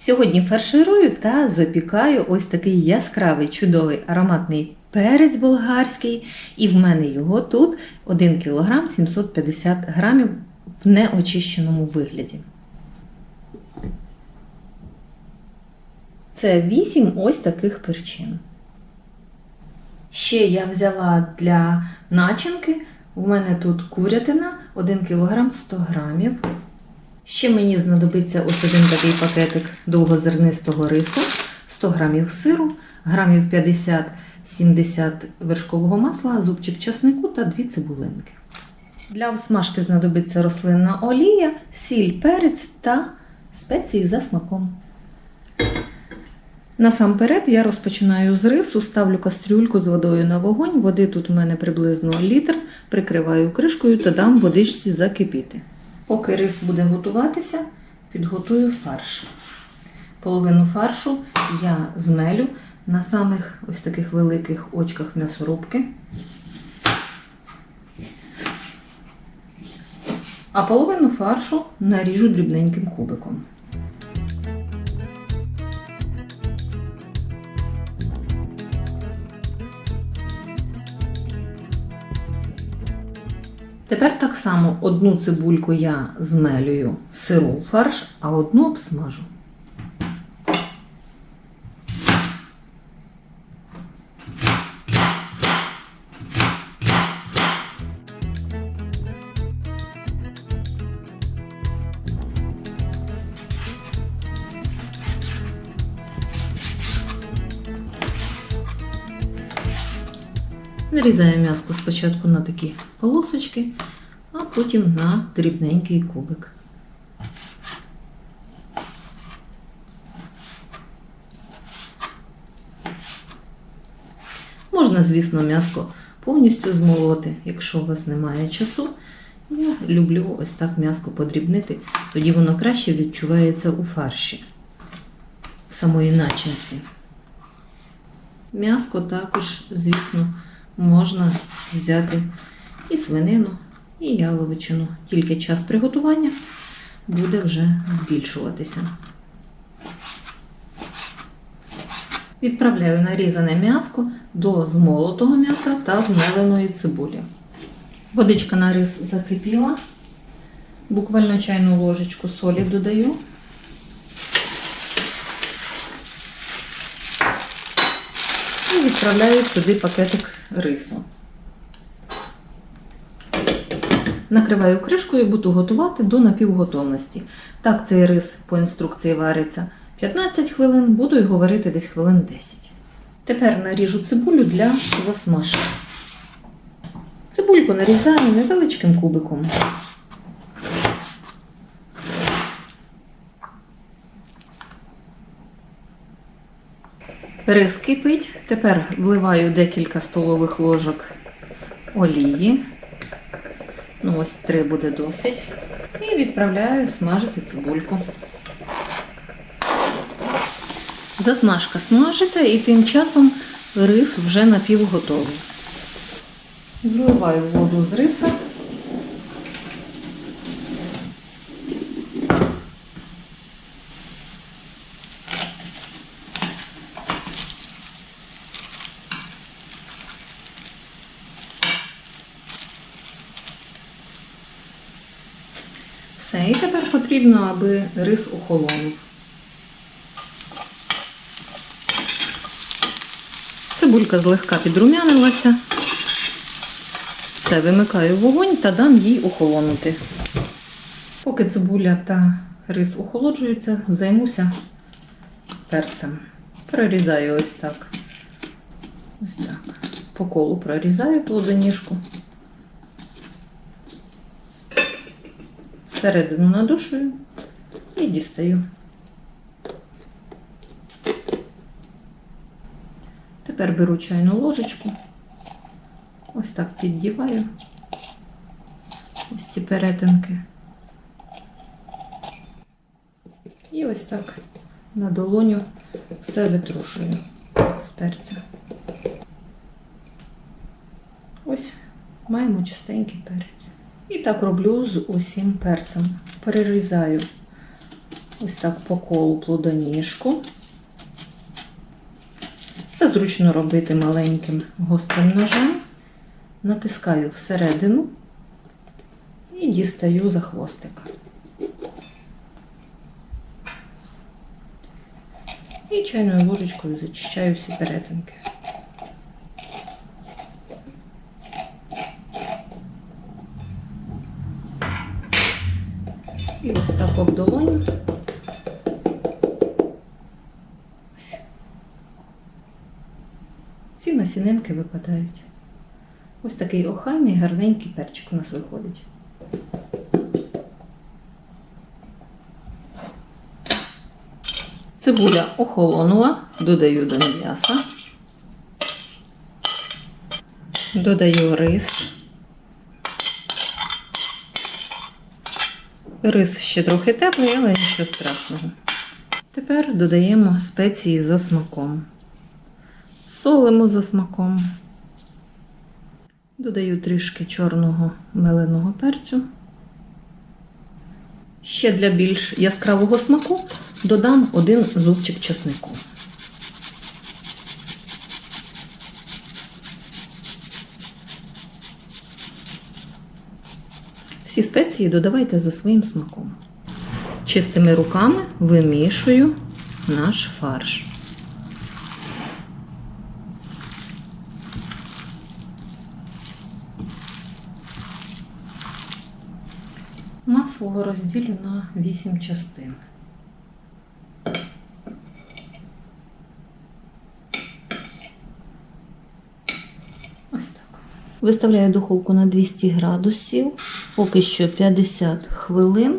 Сьогодні фарширую та запікаю ось такий яскравий, чудовий ароматний перець болгарський. І в мене його тут 1 кг 750 грамів в неочищеному вигляді. Це 8 ось таких перчин. Ще я взяла для начинки. У мене тут курятина 1 кг 100 грамів. Ще мені знадобиться ось один такий пакетик довгозернистого рису, 100 грамів сиру, грамів 50-70 вершкового масла, зубчик часнику та 2 цибулинки. Для обсмажки знадобиться рослинна олія, сіль, перець та спеції за смаком. Насамперед я розпочинаю з рису, ставлю кастрюльку з водою на вогонь. Води тут у мене приблизно літр, прикриваю кришкою та дам водичці закипіти. Поки рис буде готуватися, підготую фарш. Половину фаршу я змелю на самих ось таких великих очках м'ясорубки. А половину фаршу наріжу дрібненьким кубиком. Тепер так само одну цибульку я змелюю сиру фарш, а одну обсмажу. Нарізаю м'яско спочатку на такі полосочки, а потім на дрібненький кубик. Можна, звісно, м'яско повністю змолоти, якщо у вас немає часу. Я люблю ось так м'яско подрібнити, тоді воно краще відчувається у фарші, в самої начинці. М'яско також, звісно, можна взяти і свинину, і яловичину. Тільки час приготування буде вже збільшуватися. Відправляю нарізане м'яско до змолотого м'яса та змеленої цибулі. Водичка на рис закипіла. Буквально чайну ложечку солі додаю. І відправляю сюди пакетик рису. Накриваю кришкою, і буду готувати до напівготовності. Так цей рис по інструкції вариться 15 хвилин, буду його варити десь хвилин 10. Тепер наріжу цибулю для засмажки. Цибульку нарізаю невеличким кубиком. Рис кипить. Тепер вливаю декілька столових ложок олії. Ну, ось три буде досить. І відправляю смажити цибульку. Засмажка смажиться і тим часом рис вже напівготовий. Зливаю воду з риса. Все, і тепер потрібно, аби рис охолонув. Цибулька злегка підрумянилася. Все, вимикаю вогонь та дам їй охолонути. Поки цибуля та рис охолоджуються, займуся перцем. Прорізаю ось так. Ось так. По колу прорізаю плодоніжку. Всередину надушую і дістаю. Тепер беру чайну ложечку, ось так піддіваю ось ці перетинки. І ось так на долоню все витрушую з перця. Ось маємо чистенький перець. І так роблю з усім перцем. Перерізаю ось так по колу плодоніжку. Це зручно робити маленьким гострим ножем. Натискаю всередину і дістаю за хвостик. І чайною ложечкою зачищаю всі перетинки. І ось так об. Всі насінинки випадають. Ось такий охайний, гарненький перчик у нас виходить. Цибуля охолонула, додаю до м'яса. Додаю рис. Рис ще трохи теплий, але нічого страшного. Тепер додаємо спеції за смаком. Солимо за смаком. Додаю трішки чорного меленого перцю. Ще для більш яскравого смаку додам один зубчик чеснику. Всі спеції додавайте за своїм смаком. Чистими руками вимішую наш фарш. Масло розділю на 8 частин. Ось так. Виставляю духовку на 200 градусів, поки що 50 хвилин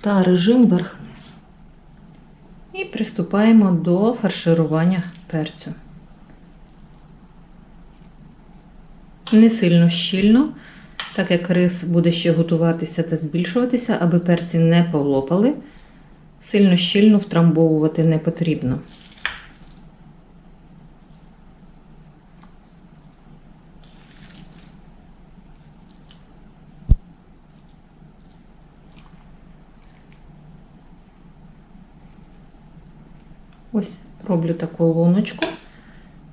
та режим верх-низ. І приступаємо до фарширування перцю. Не сильно щільно, так як рис буде ще готуватися та збільшуватися, аби перці не полопали. Сильно щільно втрамбовувати не потрібно. Ось роблю таку луночку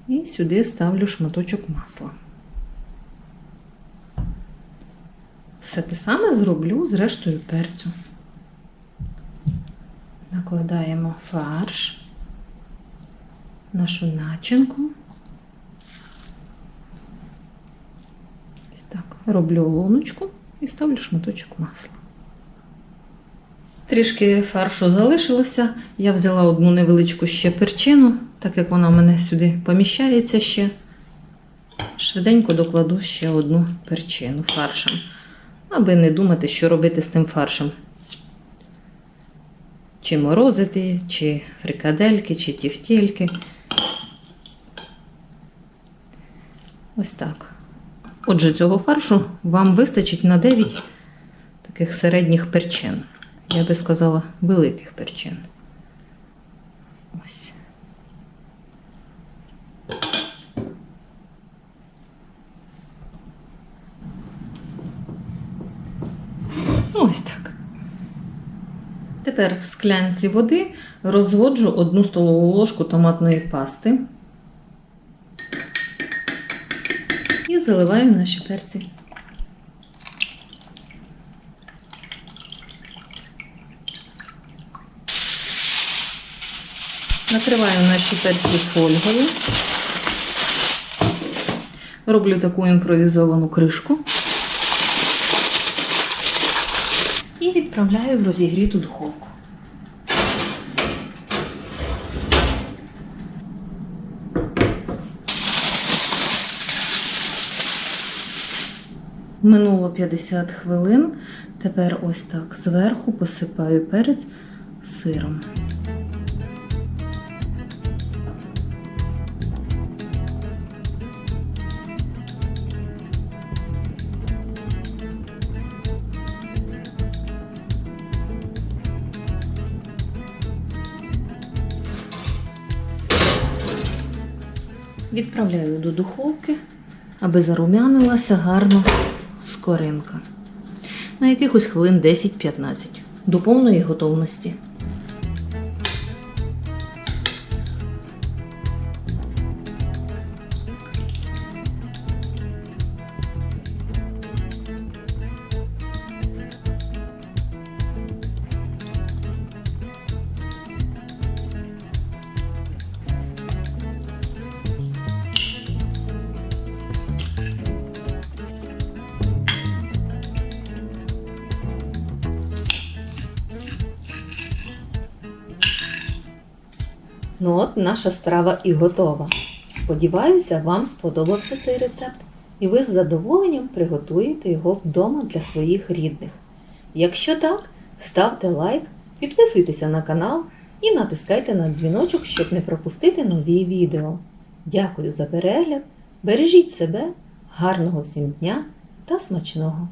і сюди ставлю шматочок масла. Все те саме зроблю з рештою перцю. Накладаємо фарш, нашу начинку. Ось так. Роблю луночку і ставлю шматочок масла. Трішки фаршу залишилося. Я взяла одну невеличку ще перчину, так як вона в мене сюди поміщається ще. Швиденько докладу ще одну перчину фаршем, аби не думати, що робити з тим фаршем. Чи морозити, чи фрикадельки, чи тівтєльки. Ось так. Отже, цього фаршу вам вистачить на 9 таких середніх перчин. Я би сказала, великих перчин. Ось. Ось так. Тепер в склянці води розводжу одну столову ложку томатної пасти і заливаю наші перці. Накриваю наші перці фольгою. Роблю таку імпровізовану кришку. І відправляю в розігріту духовку. Минуло 50 хвилин. Тепер ось так зверху посипаю перець сиром. Відправляю до духовки, аби зарум'янилася гарно скоринка. На якихось хвилин 10-15 до повної готовності. Ну от наша страва і готова. Сподіваюся, вам сподобався цей рецепт, і ви з задоволенням приготуєте його вдома для своїх рідних. Якщо так, ставте лайк, підписуйтеся на канал і натискайте на дзвіночок, щоб не пропустити нові відео. Дякую за перегляд! Бережіть себе, гарного всім дня та смачного!